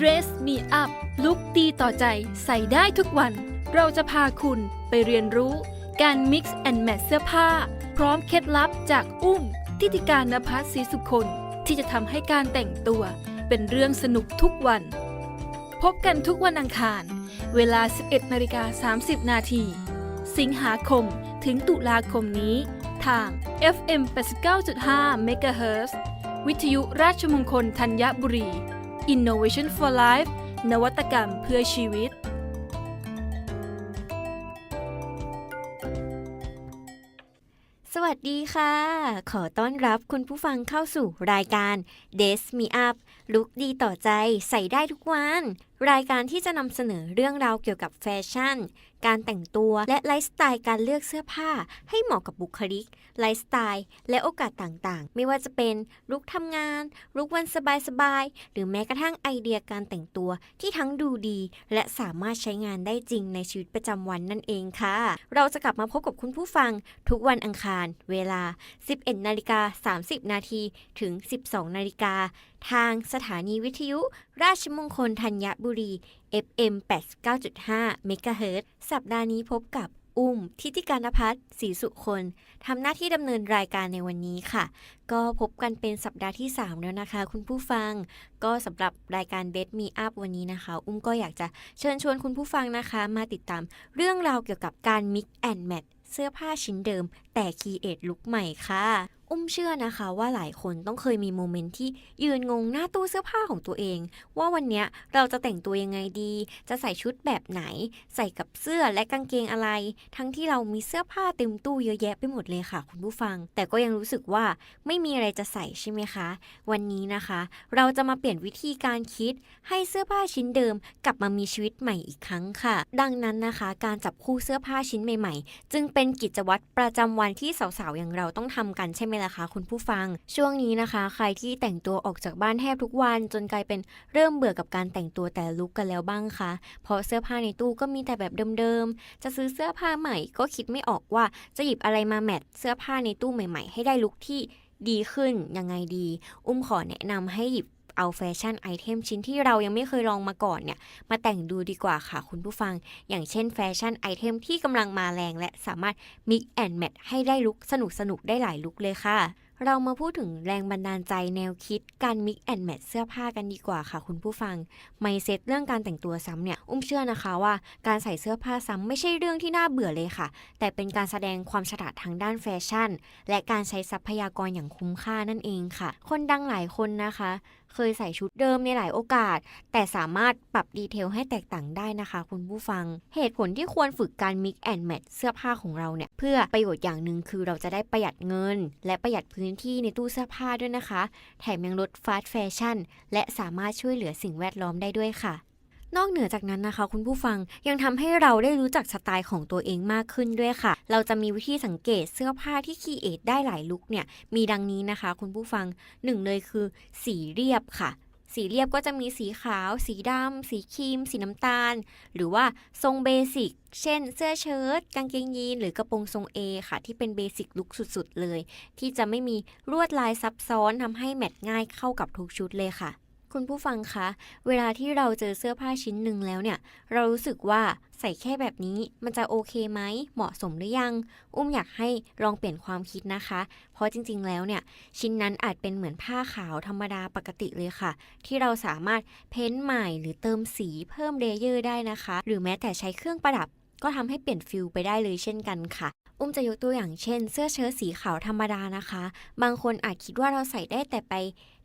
Dress Me Up ลุคดีต่อใจใส่ได้ทุกวัน เราจะพาคุณไปเรียนรู้การ Mix and Match เสื้อผ้า พร้อมเคล็ดลับจากอุ้มทิติการนภัสศรีสุคนที่จะทำให้การแต่งตัวเป็นเรื่องสนุกทุกวัน พบกันทุกวันอังคาร เวลา 11นาฬิกา30 นาที สิงหาคมถึงตุลาคมนี้ ทาง FM 89.5 MHz วิทยุราชมงคลธัญบุรี Innovation for Life นวัตกรรมเพื่อชีวิต สวัสดีค่ะ ขอต้อนรับคุณผู้ฟังเข้าสู่รายการ d e s Me Up ลุกดีต่อใจใส่ได้ทุกวันรายการที่จะนำเสนอเรื่องราวเกี่ยวกับแฟชั่น การแต่งตัวและไลฟ์สไตล์การเลือกเสื้อผ้า ให้เหมาะกับบุคลิก ไลฟ์สไตล์ และโอกาสต่างๆ ไม่ว่าจะเป็นลุกทำงาน ลุกวันสบายๆ หรือแม้กระทั่งไอเดียการแต่งตัวที่ทั้งดูดี และสามารถใช้งานได้จริงในชีวิตประจำวันนั่นเองค่ะ เราจะกลับมาพบกับคุณผู้ฟังทุกวันอังคาร เวลา 11นาฬิกา30นาทีถึง 12นาฬิกา ทางสถานีวิทยุ ราชมงคลธัญบุรี FM 89.5 MHz สัปดาห์นี้พบกับอุ้มทิติการพัฒน์ศรีสุคนทำหน้าที่ดำเนินรายการในวันนี้ค่ะ ก็พบกันเป็นสัปดาห์ที่ 3 แล้วนะคะ คุณผู้ฟัง ก็สำหรับรายการ b e d Me Up วันนี้นะคะ อุ้มก็อยากจะเชิญชวนคุณผู้ฟังนะคะ มาติดตามเรื่องราวเกี่ยวกับการ Mix and Match เสื้อผ้าชิ้นเดิม แต่คีเอทลุคใหม่ค่ะ อุ้มเชื่อนะคะว่าหลายคนต้องเคยมีโมเมนต์ที่ยืนงงหน้าตู้เสื้อผ้าของตัวเอง ว่าวันนี้เราจะแต่งตัวยังไงดี จะใส่ชุดแบบไหน ใส่กับเสื้อและกางเกงอะไร ทั้งที่เรามีเสื้อผ้าเต็มตู้เยอะแยะไปหมดเลยค่ะ คุณผู้ฟัง แต่ก็ยังรู้สึกว่าไม่มีอะไรจะใส่ใช่ไหมคะ วันนี้นะคะ เราจะมาเปลี่ยนวิธีการคิด ให้เสื้อผ้าชิ้นเดิม กลับมามีชีวิตใหม่อีกครั้งค่ะ ดังนั้นนะคะ การจับคู่เสื้อผ้าชิ้นใหม่ ๆ จึงเป็นกิจวัตรประจำวันที่สาวๆอย่างเราต้องทำกันใช่ไหมล่ะคะคุณผู้ฟัง ช่วงนี้นะคะ ใครที่แต่งตัวออกจากบ้านแทบทุกวันจนกลายเป็นเริ่มเบื่อกับการแต่งตัวแต่ละลุกกันแล้วบ้างคะเพราะเสื้อผ้าในตู้ก็มีแต่แบบเดิมๆ จะซื้อเสื้อผ้าใหม่ก็คิดไม่ออกว่าจะหยิบอะไรมาแมทเสื้อผ้าในตู้ใหม่ ๆ ให้ได้ลุกที่ดีขึ้นยังไงดี อุ้มขอแนะนำให้หยิบ เอาแฟชั่นไอเทมชิ้นที่เรายังไม่เคยลองมาก่อนเนี่ยมาแต่งดูดีกว่าค่ะคุณผู้ฟัง อย่างเช่นแฟชั่นไอเทมที่กำลังมาแรงและสามารถ mix and match ให้ได้ลุกสนุกสนุกได้หลายลุกเลยค่ะเรามาพูดถึงแรงบันดาลใจแนวคิดการ mix and match เสื้อผ้ากันดีกว่าค่ะคุณผู้ฟัง ไมเซ็ตเรื่องการแต่งตัวซ้ำเนี่ย อุ้มเชื่อนะคะว่าการใส่เสื้อผ้าซ้ำไม่ใช่เรื่องที่น่าเบื่อเลยค่ะ แต่เป็นการแสดงความฉลาดทางด้านแฟชั่น และการใช้ทรัพยากรอย่างคุ้มค่านั่นเองค่ะ คนดังหลายคนนะคะ เคยใส่ชุดเดิมในหลายโอกาส แต่สามารถปรับดีเทลให้แตกต่างได้นะคะ คุณผู้ฟัง เหตุผลที่ควรฝึกการ mix and match เสื้อผ้าของเราเนี่ย เพื่อประโยชน์อย่างหนึ่งคือเราจะได้ประหยัดเงิน และประหยัดพื้นที่ในตู้เสื้อผ้าด้วยนะคะ แถมยังลดฟาสต์แฟชั่นและสามารถช่วยเหลือสิ่งแวดล้อมได้ด้วยค่ะ นอกเหนือจากนั้นนะคะ คุณผู้ฟังยังทำให้เราได้รู้จักสไตล์ของตัวเองมากขึ้นด้วยค่ะ เราจะมีวิธีสังเกตเสื้อผ้าที่คีเอทได้หลายลุคเนี่ยมีดังนี้นะคะ คุณผู้ฟังหนึ่งเลยคือ สีเรียบค่ะสีเรียบก็จะมีสีขาว สีดำ สีครีม สีน้ำตาล หรือว่าทรงเบสิก เช่น เสื้อเชิ้ต กางเกงยีน หรือกระโปรงทรงเอค่ะ ที่เป็นเบสิกลุคสุดๆเลย ที่จะไม่มีลวดลายซับซ้อนทำให้แมทง่ายเข้ากับทุกชุดเลยค่ะ คุณผู้ฟังคะ เวลาที่เราเจอเสื้อผ้าชิ้นหนึ่งแล้วเนี่ย เรารู้สึกว่าใส่แค่แบบนี้มันจะโอเคไหม เหมาะสมหรือยัง อุ้มอยากให้ลองเปลี่ยนความคิดนะคะ เพราะจริงๆ แล้วเนี่ย ชิ้นนั้นอาจเป็นเหมือนผ้าขาวธรรมดาปกติเลยค่ะ ที่เราสามารถเพ้นท์ใหม่หรือเติมสีเพิ่มเลเยอร์ได้นะคะ หรือแม้แต่ใช้เครื่องประดับ ก็ทำให้เปลี่ยนฟิลไปได้เลยเช่นกันค่ะ อุ้มจะยกตัวอย่างเช่น เสื้อเชิ้ตสีขาวธรรมดานะคะ บางคนอาจคิดว่าเราใส่ได้แต่ไป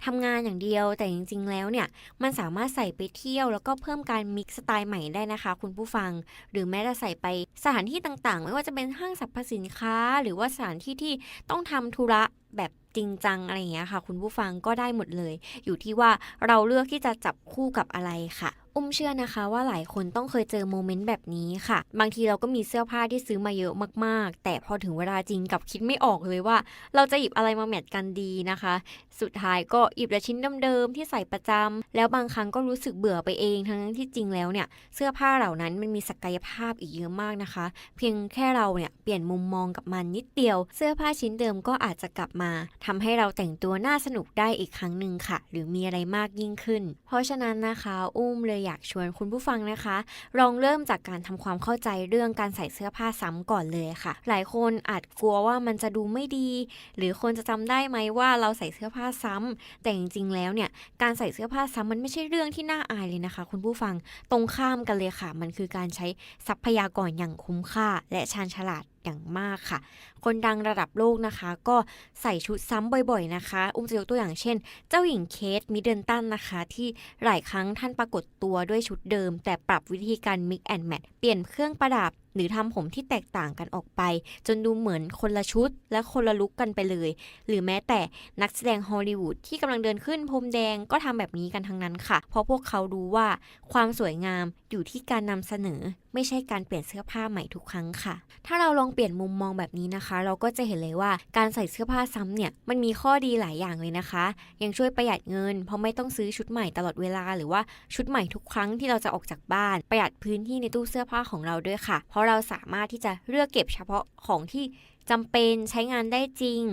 ทำงานอย่างเดียว แต่จริงๆ แล้วเนี่ย มันสามารถใส่ไปเที่ยว แล้วก็เพิ่มการมิกซ์สไตล์ใหม่ได้นะคะ คุณผู้ฟัง หรือแม้จะใส่ไปสถานที่ต่างๆ ไม่ว่าจะเป็นห้างสรรพสินค้า หรือว่าสถานที่ที่ต้องทำธุระแบบจริงจังอะไรอย่างเงี้ยค่ะ คุณผู้ฟังก็ได้หมดเลย อยู่ที่ว่าเราเลือกที่จะจับคู่กับอะไรค่ะ อุ้มเชื่อนะคะว่าหลายคนต้องเคยเจอโมเมนต์แบบนี้ค่ะ บางทีเราก็มีเสื้อผ้าที่ซื้อมาเยอะมากๆ แต่พอถึงเวลาจริงกับคิดไม่ออกเลยว่า เราจะหยิบอะไรมาแมทกันดีนะคะ สุดท้ายก็หยิบแต่ชิ้นเดิมๆที่ใส่ประจำแล้วบางครั้งก็รู้สึกเบื่อไปเองทั้งที่จริงแล้วเนี่ยเสื้อผ้าเหล่านั้นมันมีศักยภาพอีกเยอะมากนะคะ เพียงแค่เราเนี่ยเปลี่ยนมุมมองกับมันนิดเดียว เสื้อผ้าชิ้นเดิมก็อาจจะกลับมาทำให้เราแต่งตัวน่าสนุกได้อีกครั้งหนึ่งค่ะ หรือมีอะไรมากยิ่งขึ้น เพราะฉะนั้นนะคะอุ้มเลยอยากชวนคุณผู้ฟังนะคะ ลองเริ่มจากการทำความเข้าใจเรื่องการใส่เสื้อผ้าซ้ำก่อนเลยค่ะ หลายคนอาจกลัวว่ามันจะดูไม่ดี หรือคนจะจำได้ไหมว่าเราใส่เสื้อผ้าซ้ำแต่จริงๆแล้วเนี่ยการใส่เสื้อผ้าซ้ำมันไม่ใช่เรื่องที่น่าอายเลยนะคะ คุณผู้ฟังตรงข้ามกันเลยค่ะ มันคือการใช้ทรัพยากรอย่างคุ้มค่า และชาญฉลาดอย่างมากค่ะ คนดังระดับโลกนะคะ ก็ใส่ชุดซ้ำบ่อยๆนะคะ อุ้มจะยกตัวอย่างเช่น เจ้าหญิงเคทมิเดิลตันนะคะ ที่หลายครั้งท่านปรากฏตัวด้วยชุดเดิม แต่ปรับวิธีการ mix and match เปลี่ยนเครื่องประดับหรือทำผมที่แตกต่างกันออกไป จนดูเหมือนคนละชุดและคนละลุกกันไปเลย หรือแม้แต่นักแสดงฮอลลีวูดที่กำลังเดินขึ้นพรมแดงก็ทำแบบนี้กันทั้งนั้นค่ะ เพราะพวกเขารู้ว่าความสวยงามอยู่ที่การนำเสนอ ไม่ใช่การเปลี่ยนเสื้อผ้าใหม่ทุกครั้งค่ะ ถ้าเราลองเปลี่ยนมุมมองแบบนี้นะคะเราก็จะเห็นเลยว่าการใส่เสื้อผ้าซ้ำเนี่ยมันมีข้อดีหลายอย่างเลยนะคะ ยังช่วยประหยัดเงิน เพราะไม่ต้องซื้อชุดใหม่ตลอดเวลา หรือว่าชุดใหม่ทุกครั้งที่เราจะออกจากบ้าน ประหยัดพื้นที่ในตู้เสื้อผ้าของเราด้วยค่ะ เพราะเราสามารถที่จะเลือกเก็บเฉพาะของที่ จำเป็นใช้งานได้จริง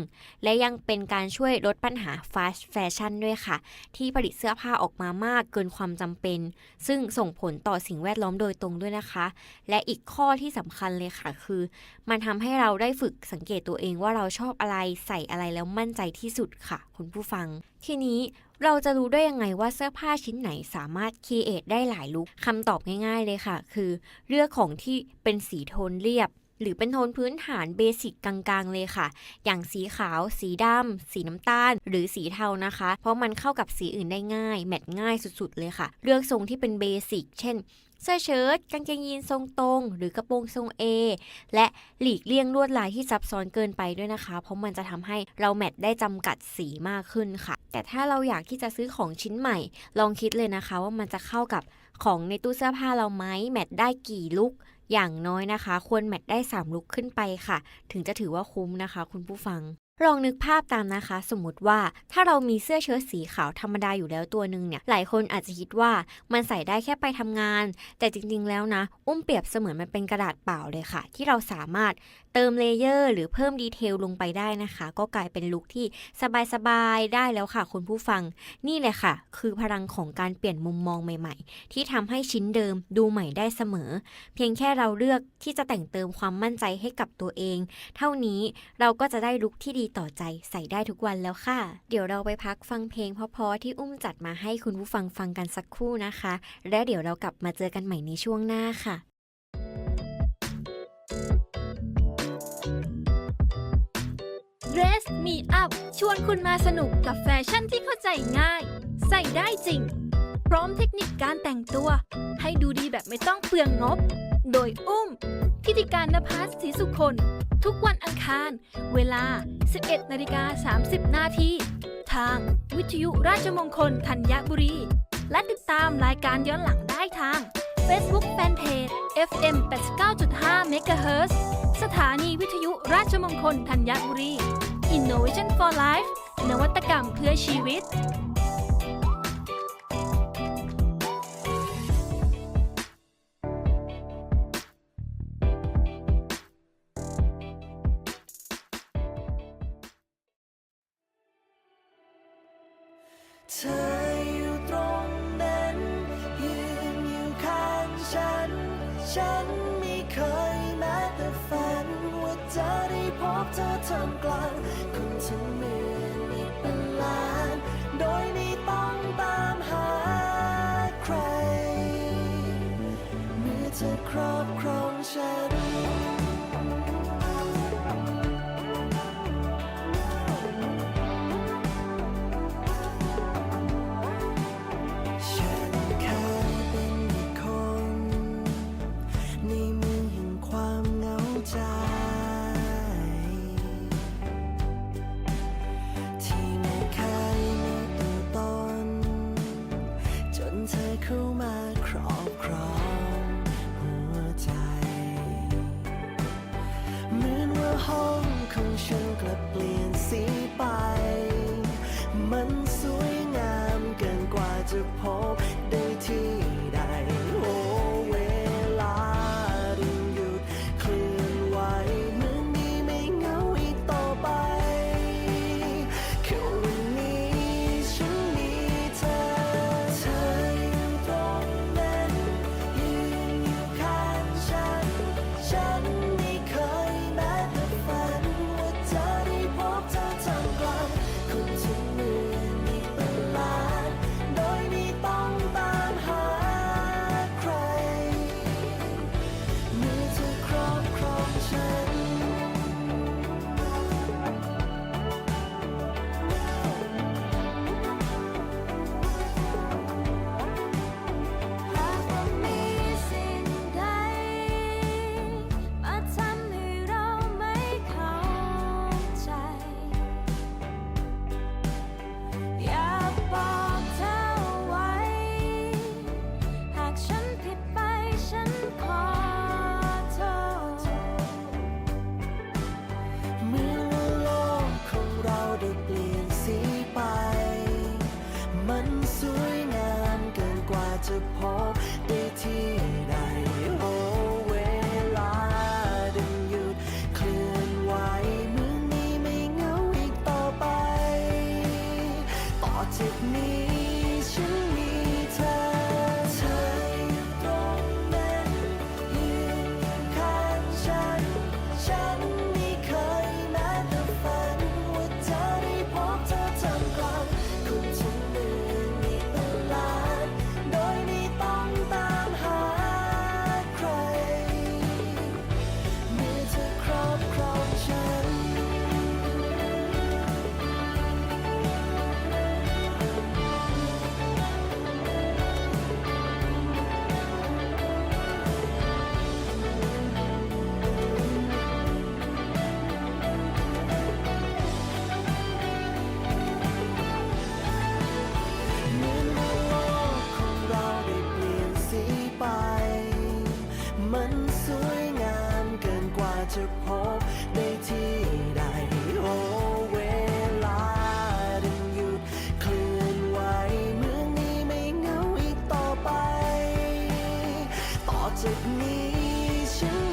และยังเป็นการช่วยลดปัญหา fast fashion ด้วยค่ะ ที่ผลิตเสื้อผ้าออกมามากเกินความจำเป็น ซึ่งส่งผลต่อสิ่งแวดล้อมโดยตรงด้วยนะคะ และอีกข้อที่สำคัญเลยค่ะคือ มันทำให้เราได้ฝึกสังเกตตัวเองว่าเราชอบอะไรใส่อะไรแล้วมั่นใจที่สุดค่ะ คุณผู้ฟัง ทีนี้เราจะรู้ได้ยังไงว่าเสื้อผ้าชิ้นไหนสามารถค r เอทได้หลายลุคคำตอบง่ายๆเลยค่ะ คือ เลือกของที่เป็นสีโทนเรียบ หรือเป็นโทนพื้นฐานเบสิกกลางๆ เลยค่ะ อย่างสีขาว สีดำ สีน้ำตาล หรือสีเทานะคะ เพราะมันเข้ากับสีอื่นได้ง่าย แมทง่ายสุดๆ เลยค่ะ เลือกทรงที่เป็นเบสิก เช่นเสื้อเชิ้ตกางเกงยีนทรงตรง หรือกระโปรงทรง A และหลีกเลี่ยงลวดลายที่ซับซ้อนเกินไปด้วยนะคะ เพราะมันจะทำให้เราแมทได้จำกัดสีมากขึ้นค่ะ แต่ถ้าเราอยากที่จะซื้อของชิ้นใหม่ ลองคิดเลยนะคะว่ามันจะเข้ากับของในตู้เสื้อผ้าเราไหมแมทได้กี่ลุค อย่างน้อยนะคะ ควรแมทได้ 3 ลุกขึ้นไปค่ะ ถึงจะถือว่าคุ้มนะคะ คุณผู้ฟัง ลองนึกภาพตามนะคะ สมมติว่าถ้าเรามีเสื้อเชิ้ตสีขาวธรรมดาอยู่แล้วตัวหนึ่งเนี่ยหลายคนอาจจะคิดว่ามันใส่ได้แค่ไปทำงาน แต่จริงๆแล้วนะ อุ้มเปรียบเสมือนมันเป็นกระดาษเปล่าเลยค่ะ ที่เราสามารถเติมเลเยอร์ หรือเพิ่มดีเทลลงไปได้นะคะ ก็กลายเป็นลุคที่สบายๆได้แล้วค่ะคุณผู้ฟัง นี่แหละค่ะ คือพลังของการเปลี่ยนมุมมองใหม่ ๆ ที่ทำให้ชิ้นเดิมดูใหม่ได้เสมอ เพียงแค่เราเลือกที่จะแต่งเติมความมั่นใจให้กับตัวเอง เท่านี้เราก็จะได้ลุคที่ดีต่อใจใส่ได้ทุกวันแล้วค่ะ เดี๋ยวเราไปพักฟังเพลงเพราะๆที่อุ้มจัดมาให้คุณผู้ฟังฟังกันสักครู่นะคะ และเดี๋ยวเรากลับมาเจอกันใหม่ในช่วงหน้าค่ะ Dress Me Up ชวนคุณมาสนุกกับแฟชั่นที่เข้าใจง่าย ใส่ได้จริง พร้อมเทคนิคการแต่งตัว ให้ดูดีแบบไม่ต้องเปลืองงบ โดยอุ้มทิติการนภัสศรีสุคน ทุกวันอังคาร เวลา 11นาฬิกา30 นาที ทางวิทยุราชมงคลธัญบุรี และติดตามรายการย้อนหลังได้ทาง Facebook Fanpage FM 89.5 MHz สถานีวิทยุราชมงคลธัญบุรี Innovation for Life นวัตกรรมเพื่อชีวิต เธออยู่ตรงนั้น ยืนอยู่ข้างฉัน ฉันไม่เคยแม้แต่ฝัน ว่าจะได้พบเธอท่ามกลางคนทั้งหมื่นอีกเป็นล้าน โดยไม่ต้องตามหาใครเมื่อเธอครอบครองฉัน จากนี้ฉัน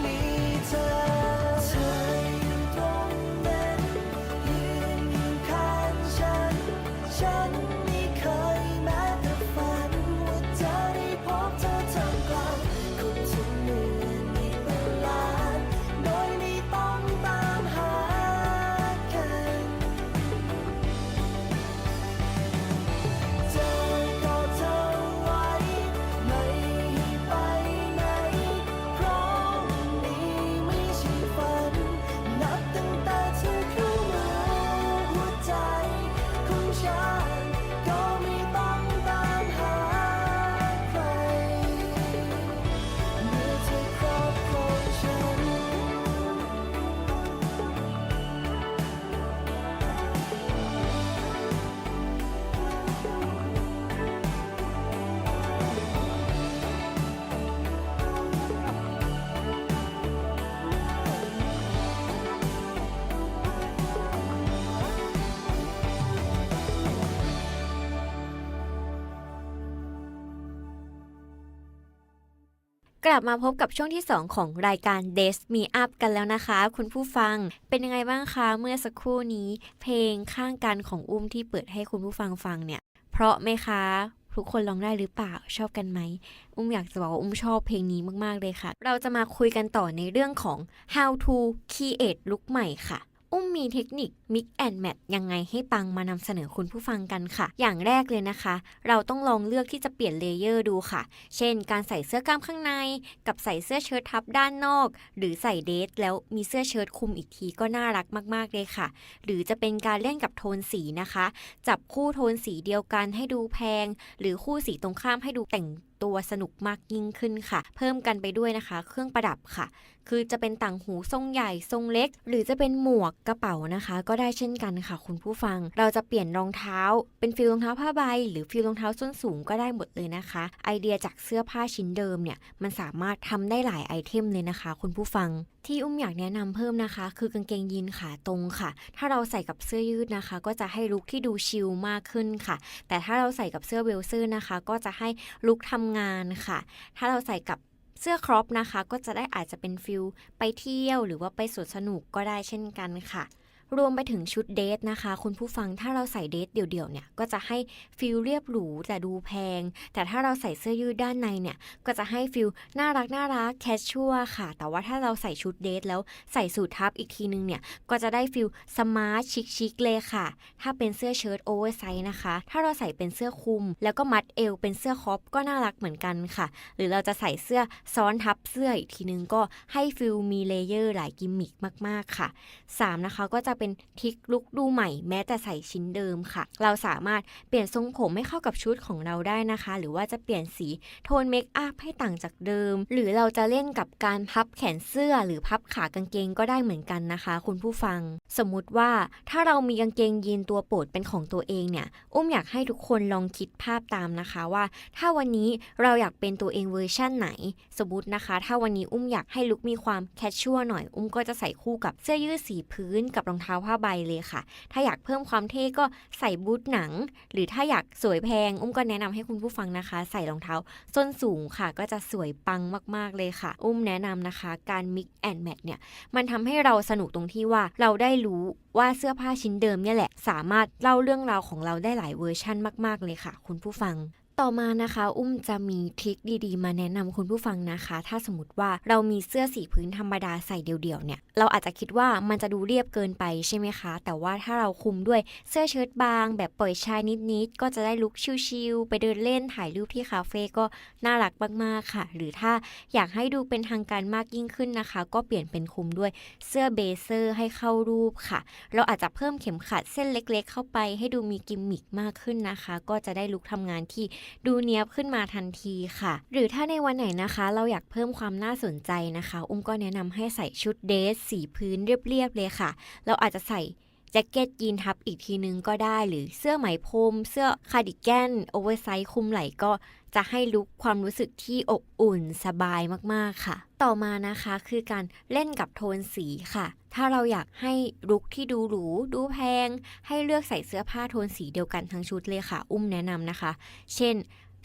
กลับมาพบกับช่วงที่ 2 ของรายการ d e s Me Up กันแล้วนะคะ คุณผู้ฟังเป็นยังไงบ้างคะเมื่อสักครู่นี้ เพลงข้างกันของอุ้มที่เปิดให้คุณผู้ฟังฟังเนี่ย เพราะไหมคะ ทุกคนร้องได้หรือเปล่าชอบกันไหม อุ้มอยากจะบอกว่าอุ้มชอบเพลงนี้มาก ๆ เลยค่ะ เราจะมาคุยกันต่อในเรื่องของ how to create look ใหม่ค่ะ อุ้มมีเทคนิค mix and match ยังไงให้ปังมานำเสนอคุณผู้ฟังกันค่ะ อย่างแรกเลยนะคะ เราต้องลองเลือกที่จะเปลี่ยนเลเยอร์ดูค่ะ เช่น การใส่เสื้อกล้ามข้างใน กับใส่เสื้อเชิ้ตทับด้านนอก หรือใส่เดทแล้วมีเสื้อเชิ้ตคลุมอีกทีก็น่ารักมากๆเลยค่ะ หรือจะเป็นการเล่นกับโทนสีนะคะ จับคู่โทนสีเดียวกันให้ดูแพง หรือคู่สีตรงข้ามให้ดูแต่งตัวสนุกมากยิ่งขึ้นค่ะ เพิ่มกันไปด้วยนะคะ เครื่องประดับค่ะ คือจะเป็นต่างหูทรงใหญ่ทรงเล็ก หรือจะเป็นหมวกกระเป๋านะคะ ก็ได้เช่นกันค่ะคุณผู้ฟัง เราจะเปลี่ยนรองเท้า เป็นฟิลรองเท้าผ้าใบ หรือฟิลรองเท้าส้นสูงก็ได้หมดเลยนะคะ ไอเดียจากเสื้อผ้าชิ้นเดิมเนี่ยมันสามารถทำได้หลายไอเทมเลยนะคะ คุณผู้ฟังที่อุ้มอยากแนะนำเพิ่มนะคะ คือกางเกงยีนขาตรงค่ะ ถ้าเราใส่กับเสื้อยืดนะคะ ก็จะให้ลุคที่ดูชิลมากขึ้นค่ะ แต่ถ้าเราใส่กับเสื้อเวลเซอร์นะคะ ก็จะให้ลุคทำงานค่ะ ถ้าเราใส่กับ สื้อครอปนะคะ ก็จะได้อาจจะเป็นฟิลไปเที่ยวหรือว่าไปสวนสนุกก็ได้เช่นกันค่ะ รวมไปถึงชุดเดทนะคะ คุณผู้ฟังถ้าเราใส่เดทเดี่ยวๆเนี่ยก็จะให้ฟิลเรียบหรูแต่ดูแพง แต่ถ้าเราใส่เสื้อยืดด้านในเนี่ยก็จะให้ฟิลน่ารักน่ารักแคชชัวค่ะ แต่ว่าถ้าเราใส่ชุดเดทแล้วใส่สูททับอีกทีนึงเนี่ยก็จะได้ฟิลสมาร์ทชิคๆเลยค่ะ ถ้าเป็นเสื้อเชิ้ตโอเวอร์ไซส์นะคะ ถ้าเราใส่เป็นเสื้อคลุม แล้วก็มัดเอวเป็นเสื้อคอปก็น่ารักเหมือนกันค่ะ หรือเราจะใส่เสื้อซ้อนทับเสื้ออีกทีนึงก็ให้ฟิลมีเลเยอร์หลายกิมมิคมากๆค่ะ 3 นะคะก็จะเป็นทิกลุกดูใหม่ แม้แต่ใส่ชิ้นเดิมค่ะ เราสามารถเปลี่ยนทรงผมให้เข้ากับชุดของเราได้นะคะ หรือว่าจะเปลี่ยนสีโทนเมคอัพให้ต่างจากเดิม หรือเราจะเล่นกับการพับแขนเสื้อ หรือพับขากางเกงก็ได้เหมือนกันนะคะ คุณผู้ฟัง สมมุติว่าถ้าเรามีกางเกงยีนตัวโปรดเป็นของตัวเองเนี่ยอุ้มอยากให้ทุกคนลองคิดภาพตามนะคะว่า ถ้าวันนี้เราอยากเป็นตัวเองเวอร์ชั่นไหน สมมตินะคะ ถ้าวันนี้อุ้มอยากให้ลุคมีความแคชชัวหน่อย อุ้มก็จะใส่คู่กับเสื้อยืดสีพื้นกับรองเท้าเท้าผ้าใบเลยค่ะ ถ้าอยากเพิ่มความเท่ก็ใส่บูทหนัง หรือถ้าอยากสวยแพง อุ้มก็แนะนำให้คุณผู้ฟังนะคะ ใส่รองเท้าส้นสูงค่ะ ก็จะสวยปังมากๆเลยค่ะ อุ้มแนะนำนะคะ การ mix and match เนี่ย มันทำให้เราสนุกตรงที่ว่าเราได้รู้ว่าเสื้อผ้าชิ้นเดิมเนี่ยแหละ สามารถเล่าเรื่องราวของเราได้หลายเวอร์ชั่นมาก ๆเลยค่ะ คุณผู้ฟัง ต่อมานะคะ อุ้มจะมีทริคดีๆ มาแนะนำคุณผู้ฟังนะคะ ถ้าสมมติว่าเรามีเสื้อสีพื้นธรรมดาใส่เดี่ยวๆเนี่ย เราอาจจะคิดว่ามันจะดูเรียบเกินไปใช่ไหมคะ แต่ว่าถ้าเราคุมด้วยเสื้อเชิ้ตบาง แบบปล่อยชายนิดๆ ก็จะได้ลุคชิลๆ ไปเดินเล่นถ่ายรูปที่คาเฟ่ก็น่ารักมากๆค่ะ หรือถ้าอยากให้ดูเป็นทางการมากยิ่งขึ้นนะคะ ก็เปลี่ยนเป็นคุมด้วยเสื้อเบเซอร์ให้เข้ารูปค่ะ เราอาจจะเพิ่มเข็มขัดเส้นเล็ก ๆ เข้าไป ให้ดูมีกิมมิคมากขึ้นนะคะ ก็จะได้ลุคทำงานที่ดูเนี้ยบขึ้นมาทันทีค่ะ หรือถ้าในวันไหนนะคะ เราอยากเพิ่มความน่าสนใจนะคะ อุ้มก็แนะนำให้ใส่ชุดเดรสสีพื้นเรียบๆเลยค่ะ เราอาจจะใส่ แจ็คเก็ตยีนทับอีกทีนึงก็ได้ หรือเสื้อไหมพรมเสื้อคาร์ดิแกนโอเวอร์ไซส์คลุมไหล่ก็จะให้ลุคความรู้สึกที่อบอุ่นสบายมากๆค่ะ ต่อมานะคะคือการเล่นกับโทนสีค่ะ ถ้าเราอยากให้ลุคที่ดูหรูดูแพง ให้เลือกใส่เสื้อผ้าโทนสีเดียวกันทั้งชุดเลยค่ะ อุ้มแนะนำนะคะ เช่น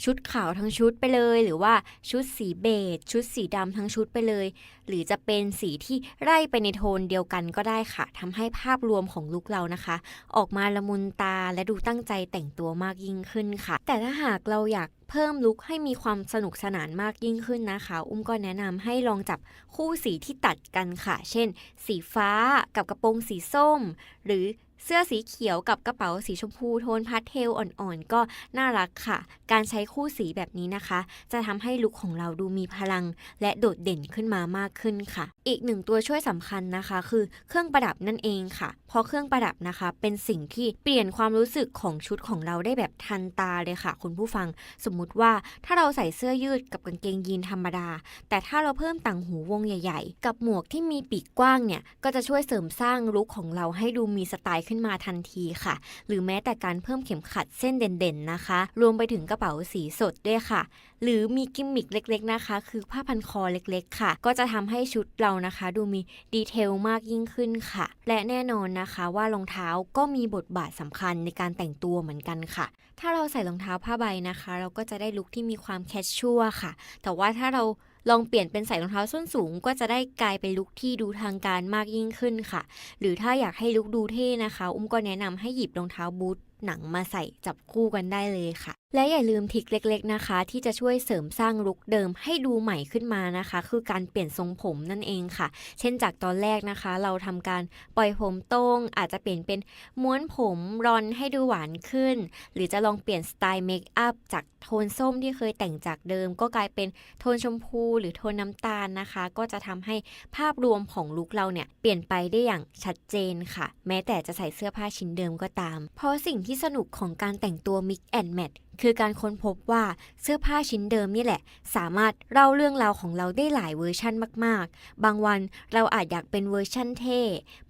ชุดขาวทั้งชุดไปเลย หรือว่าชุดสีเบจชุดสีดำทั้งชุดไปเลย หรือจะเป็นสีที่ไล่ไปในโทนเดียวกันก็ได้ค่ะทำให้ภาพรวมของลุคเรานะคะ ออกมาละมุนตาและดูตั้งใจแต่งตัวมากยิ่งขึ้นค่ะ แต่ถ้าหากเราอยากเพิ่มลุคให้มีความสนุกสนานมากยิ่งขึ้นนะคะ อุ้มก็แนะนำให้ลองจับคู่สีที่ตัดกันค่ะ เช่น สีฟ้ากับกระโปรงสีส้ม หรือ เสื้อสีเขียวกับกระเป๋าสีชมพูโทนพาสเทลอ่อนๆ ก็น่ารักค่ะ การใช้คู่สีแบบนี้นะคะ จะทำให้ลุคของเราดูมีพลัง และโดดเด่นขึ้นมามากขึ้นค่ะ อีกหนึ่งตัวช่วยสำคัญนะคะ คือเครื่องประดับนั่นเองค่ะ เพราะเครื่องประดับนะคะ เป็นสิ่งที่เปลี่ยนความรู้สึกของชุดของเราได้แบบทันตาเลยค่ะ คุณผู้ฟัง สมมุติว่าถ้าเราใส่เสื้อยืดกับกางเกงยีนธรรมดา แต่ถ้าเราเพิ่มต่างหูวงใหญ่ ๆ กับหมวกที่มีปีกกว้างเนี่ยก็จะช่วยเสริมสร้างลุคของเราให้ดูมีสไตล์ขึ้นมาทันทีค่ะ หรือแม้แต่การเพิ่มเข็มขัดเส้นเด่นๆนะคะ รวมไปถึงกระเป๋าสีสดด้วยค่ะ หรือมีกิมมิคเล็กๆนะคะ คือผ้าพันคอเล็กๆ ค่ะ ก็จะทำให้ชุดเรานะคะ ดูมีดีเทลมากยิ่งขึ้นค่ะ และแน่นอนนะคะว่ารองเท้าก็มีบทบาทสำคัญในการแต่งตัวเหมือนกันค่ะ ถ้าเราใส่รองเท้าผ้าใบนะคะ เราก็จะได้ลุคที่มีความแคชชัวค่ะ แต่ว่าถ้าเรา ลองเปลี่ยนเป็นใส่รองเท้าส้นสูง ก็จะได้กลายเป็นลุคที่ดูทางการมากยิ่งขึ้นค่ะ หรือถ้าอยากให้ลุคดูเท่นะคะ อุ้มก็แนะนำให้หยิบรองเท้าบูทหนังมาใส่จับคู่กันได้เลยค่ะ และอย่าลืมทิกเล็กๆนะคะ ที่จะช่วยเสริมสร้างลุคเดิมให้ดูใหม่ขึ้นมานะคะ คือการเปลี่ยนทรงผมนั่นเองค่ะ เช่นจากตอนแรกนะคะ เราทำการปล่อยผมตรง อาจจะเปลี่ยนเป็นม้วนผมรอนให้ดูหวานขึ้น หรือจะลองเปลี่ยนสไตล์เมคอัพจากโทนส้มที่เคยแต่งจากเดิม ก็กลายเป็นโทนชมพูหรือโทนน้ำตาลนะคะ ก็จะทำให้ภาพรวมของลุคเราเนี่ยเปลี่ยนไปได้อย่างชัดเจนค่ะ แม้แต่จะใส่เสื้อผ้าชิ้นเดิมก็ตาม เพราะสิ่งที่สนุกของการแต่งตัว mix and match คือการค้นพบว่าเสื้อผ้าชิ้นเดิมนี่แหละ สามารถเล่าเรื่องราวของเราได้หลายเวอร์ชั่นมาก ๆ บางวันเราอาจอยากเป็นเวอร์ชั่นเท่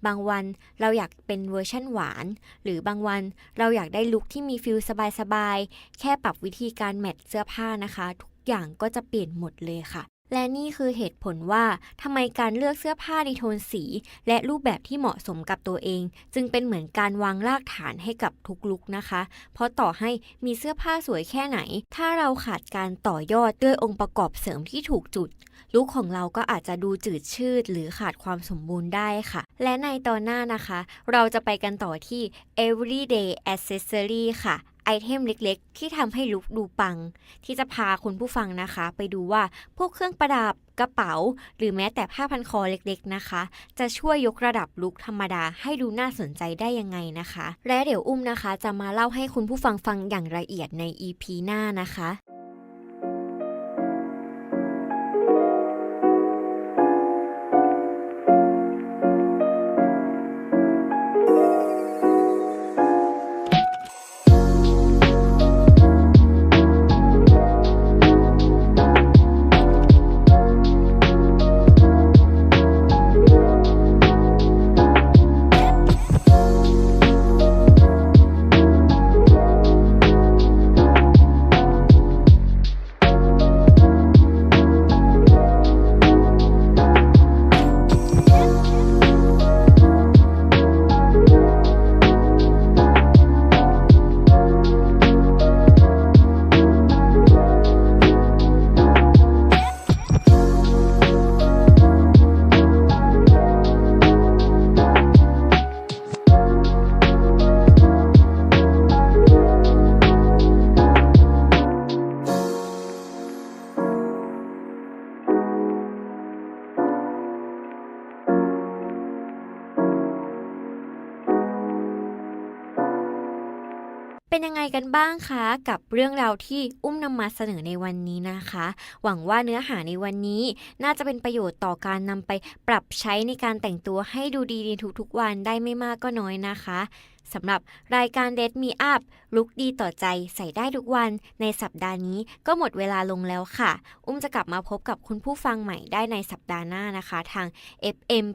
บางวันเราอยากเป็นเวอร์ชั่นหวาน หรือบางวันเราอยากได้ลุคที่มีฟิลสบาย ๆ แค่ปรับวิธีการแมทเสื้อผ้านะคะ ทุกอย่างก็จะเปลี่ยนหมดเลยค่ะ และนี่คือเหตุผลว่าทำไมการเลือกเสื้อผ้าในโทนสี และรูปแบบที่เหมาะสมกับตัวเอง จึงเป็นเหมือนการวางรากฐานให้กับทุกลุกนะคะ เพราะต่อให้มีเสื้อผ้าสวยแค่ไหน ถ้าเราขาดการต่อยอดด้วยองค์ประกอบเสริมที่ถูกจุดลุคของเราก็อาจจะดูจืดชืด หรือขาดความสมบูรณ์ได้ค่ะ และในตอนหน้านะคะ เราจะไปกันต่อที่ everyday accessory ค่ะ ไอเทมเล็กๆ ที่ทำให้ลุคดูปัง ที่จะพาคุณผู้ฟังนะคะ ไปดูว่าพวกเครื่องประดับกระเป๋า หรือแม้แต่ผ้าพันคอเล็กๆนะคะ จะช่วยยกระดับลุคธรรมดาให้ดูน่าสนใจได้ยังไงนะคะ และเดี๋ยวอุ้มนะคะ จะมาเล่าให้คุณผู้ฟังฟังอย่างละเอียดใน EP หน้านะคะ กันบ้างคะ กับเรื่องราวที่อุ้มนำมาเสนอในวันนี้นะคะ หวังว่าเนื้อหาในวันนี้น่าจะเป็นประโยชน์ต่อการนำไปปรับใช้ในการแต่งตัวให้ดูดีในทุกๆวันได้ไม่มากก็น้อยนะคะ สำหรับรายการ d ดมีอัพลุกดีต่อใจใส่ได้ทุกวัน ในสัปดาห์นี้ก็หมดเวลาลงแล้วค่ะ อุ้มจะกลับมาพบกับคุณผู้ฟังใหม่ได้ในสัปดาห์หน้านะคะ ทาง FM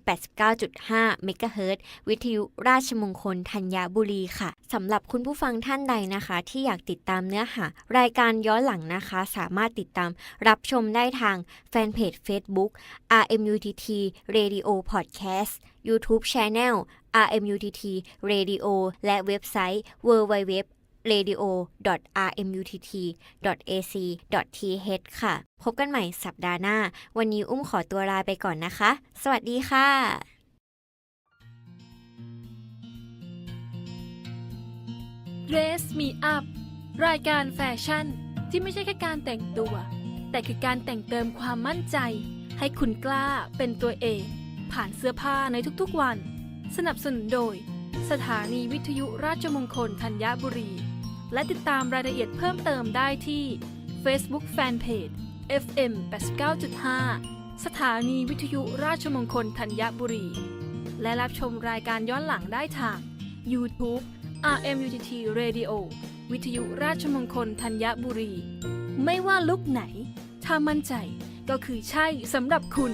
89.5 MHz วิทยุราชมงคลธัญบุรีค่ะสำหรับคุณผู้ฟังท่านใดนะคะ ที่อยากติดตามเนื้อหารายการย้อนหลังนะคะ สามารถติดตามรับชมได้ทางแฟนเพจ Facebook RMUTT Radio Podcast YouTube Channel RMUTT Radio และเว็บไซต์ www radio.rmutt.ac.th ค่ะ พบกันใหม่สัปดาห์หน้า วันนี้อุ้มขอตัวลาไปก่อนนะคะ สวัสดีค่ะ Dress Me Up รายการแฟชั่นที่ไม่ใช่แค่การแต่งตัว แต่คือการแต่งเติมความมั่นใจ ให้คุณกล้าเป็นตัวเอง ผ่านเสื้อผ้าในทุกๆวัน สนับสนุนโดย สถานีวิทยุราชมงคลธัญบุรี และติดตามรายละเอียดเพิ่มเติมได้ที่ Facebook Fanpage FM 89.5 สถานีวิทยุราชมงคลธัญบุรี และรับชมรายการย้อนหลังได้ทาง YouTube RMUTT Radio วิทยุราชมงคลธัญบุรี ไม่ว่าลุกไหน ถ้ามั่นใจก็คือใช่สำหรับคุณ